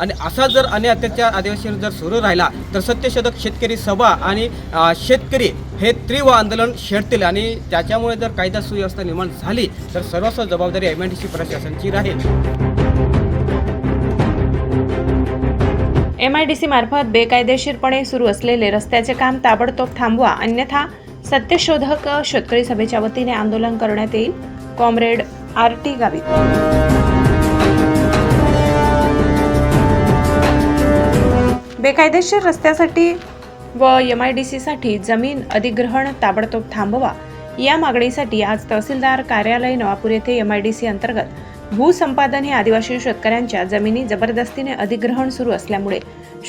आणि असा जर अन्य अत्याचार आदिवासींवर जर सुरू राहिला तर सत्यशोधक शेतकरी सभा आणि शेतकरी हे तीव्र आंदोलन छेडतील आणि त्याच्यामुळे जर कायदा सुव्यवस्था निर्माण झाली तर सर्वस्व जबाबदारी एम आय डी सी प्रशासनाची राहील. एम आय डी सी मार्फत बेकायदेशीरपणे सुरू असलेले रस्त्याचे काम ताबडतोब थांबवा अन्यथा सत्यशोधक शेतकरी सभेच्या वतीने आंदोलन करण्यात येईल. कॉम्रेड आर टी गावित बेकायदेशीर रस्त्यासाठी व एम आय डी सीसाठी जमीन अधिग्रहण ताबडतोब थांबवा. या मागणीसाठी आज तहसीलदार कार्यालय नवापूर येथे एम आय डी सी अंतर्गत भूसंपादन हे आदिवासी शेतकऱ्यांच्या जमिनी जबरदस्तीने अधिग्रहण सुरू असल्यामुळे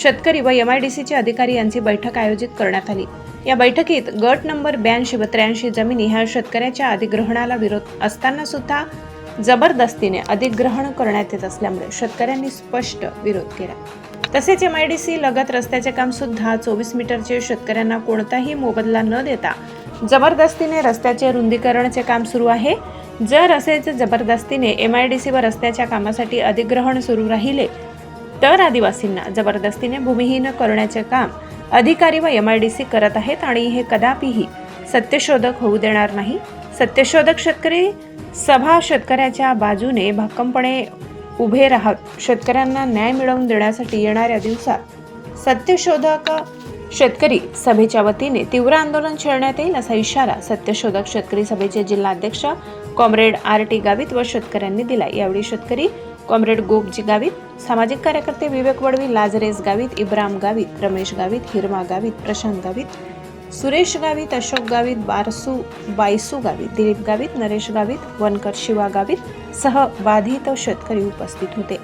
शेतकरी व एम आय डी सीचे अधिकारी यांची बैठक आयोजित करण्यात आली. या बैठकीत गट नंबर ब्याऐंशी व त्र्याऐंशी जमिनी ह्या शेतकऱ्याच्या अधिग्रहणाला विरोध असताना सुद्धा जबरदस्तीने अधिग्रहण करण्यात येत असल्यामुळे शेतकऱ्यांनी स्पष्ट विरोध केला. तसेच एम आय डी सी लगत रस्त्याचे काम सुद्धा चोवीस मीटरचे शेतकऱ्यांना कोणताही मोबदला न देता जबरदस्तीने रस्त्याचे रुंदीकरणाचे काम सुरू आहे. जर असेच जबरदस्तीने एम आय डी सी व रस्त्याच्या कामासाठी अधिग्रहण सुरू राहिले तर आदिवासींना जबरदस्तीने भूमिहीन करण्याचे काम अधिकारी व एम आय डी सी करत आहेत आणि हे कदापिही सत्यशोधक होऊ देणार नाही. सत्यशोधक शेतकरी सभा शेतकऱ्याच्या बाजूने भक्कमपणे उभे राहत शेतकऱ्यांना न्याय मिळवून देण्यासाठी येणाऱ्या दिवसात सत्यशोधक शेतकरी सभेच्या वतीने तीव्र आंदोलन छेडण्यात येईल असा इशारा सत्यशोधक शेतकरी सभेचे जिल्हाध्यक्ष कॉम्रेड आर टी गावित व शेतकऱ्यांनी दिला यावेळी शेतकरी कॉम्रेड गोपजी गावित सामाजिक कार्यकर्ते विवेक वडवी लाजरेस गावित इब्राम गावित रमेश गावित हिरमा गावित प्रशांत गावित सुरेश गावित अशोक गावित बारसू बायसू गावित दिलीप गावित नरेश गावित वनकर शिवा गावित सह बाधित शेतकरी उपस्थित होते.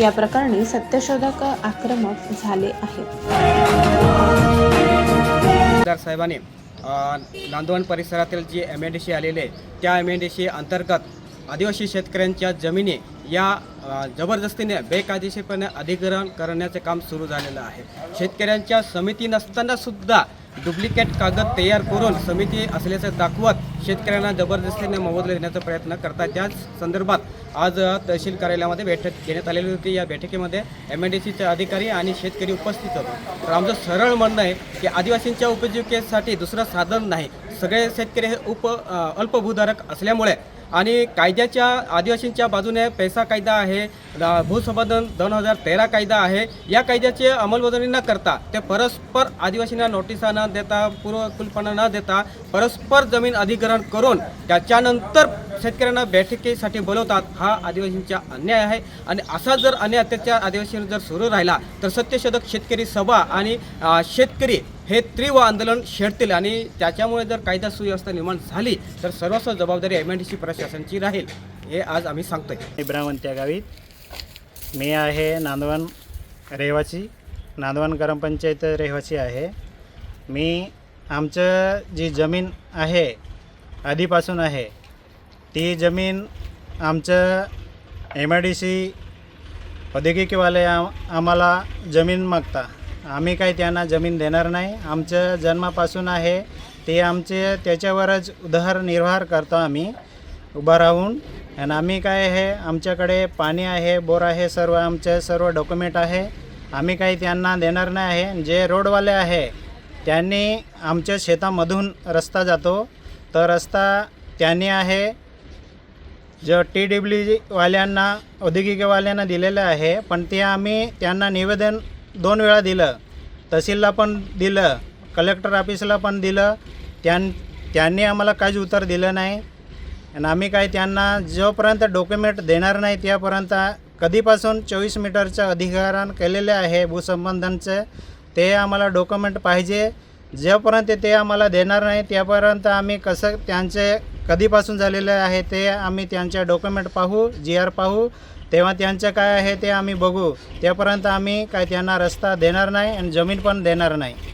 या प्रकरणी सत्यशोधक आक्रमक झाले आहेत. साहेबांनी नांदवण परिसरातील G M N D C आलेले आहे, त्या एम एन डी सी अंतर्गत आदिवासी शेतकऱ्यांच्या जमिनी या जबरदस्तीने बेकायदेशीरपणे अधिग्रहण करण्याचे काम सुरू झालेलं आहे. शेतकऱ्यांच्या समिती नसताना सुद्धा डुप्लिकेट कागद तयार करून समिती असल्याचं दाखवत शेतकऱ्यांना जबरदस्तीने मोबदला देण्याचा प्रयत्न करतात त्याच संदर्भात आज तहसील कार्यालयामध्ये बैठक घेण्यात आलेली होती. या बैठकीमध्ये एम एन डी सीचे अधिकारी आणि शेतकरी उपस्थित होते. तर आमचं सरळ म्हणणं आहे की आदिवासींच्या उपजीविकेसाठी दुसरं साधन नाही. सगळे शेतकरी हे उप अल्पभूधारक असल्यामुळे आणि कायद्याच्या आदिवासींच्या बाजूने पैसा कायदा आहे भूसंपादन दोन हजार तेरा कायदा आहे या कायद्याची अंमलबजावणी न करता ते परस्पर आदिवासींना नोटिसा न देता पूर्वकुलपणा न देता परस्पर जमीन अधिग्रहण करून त्याच्यानंतर शेतकऱ्यांना बैठकीसाठी बोलवतात हा आदिवासींचा अन्याय आहे. आणि असा जर अन्याय अत्याचार आदिवासींवर जर सुरू राहिला तर सत्यशोधक शेतकरी सभा आणि शेतकरी हे तीव्र आंदोलन छेडतील आणि त्याच्यामुळे जर कायदा सुव्यवस्था निर्माण झाली तर सर्वस्व जबाबदारी एम आय डी सी प्रशासनाची राहील हे आज आम्ही सांगतोय. इब्राहिम त्या गावीत मी आहे नांदवण रहिवासी. नांदवण ग्रामपंचायत रहिवासी आहे. मी आमचं जी जमीन आहे आधीपासून आहे ती जमीन आमचं एम आय डी सी औद्योगिकवाले आम आम्हाला जमीन मागता. आम्ही काही त्यांना जमीन देणार नाही. आमचं जन्मापासून आहे. ते आमचे त्याच्यावरच उदरनिर्वाह करतो आम्ही उभा राहून. आणि आम्ही काय आहे आमच्याकडे पाणी आहे बोर आहे सर्व आमचे सर्व डॉक्युमेंट आहे. आम्ही काही त्यांना देणार नाही आहे. जे रोडवाले आहे त्यांनी आमच्या शेतामधून रस्ता जातो. तर रस्ता त्यांनी आहे ज टी डब्ल्यू वाल्यांना औद्योगिकवाल्यांना दिलेलं आहे पण ते आम्ही त्यांना निवेदन दोन वेळा दिलं. तहसीलला पण दिलं कलेक्टर ऑफिसला पण दिलं त्यां त्यांनी आम्हाला काहीच उत्तर दिलं नाही. आणि आम्ही काय त्यांना जोपर्यंत डॉक्युमेंट देणार नाही त्यापर्यंत कधीपासून चोवीस मीटरचं अधिकारान केलेले आहे भूसंबंधांचं ते आम्हाला डॉक्युमेंट पाहिजे. जोपर्यंत ते आम्हाला देणार नाही त्यापर्यंत आम्ही कसं त्यांचे कधीपासून झालेलं आहे ते आम्ही त्यांच्या डॉक्युमेंट पाहू जी आर पाहू. तेव्हा त्यांचं काय आहे ते आम्ही बघू. त्यापर्यंत आम्ही काय त्यांना रस्ता देणार नाही आणि जमीन पण देणार नाही.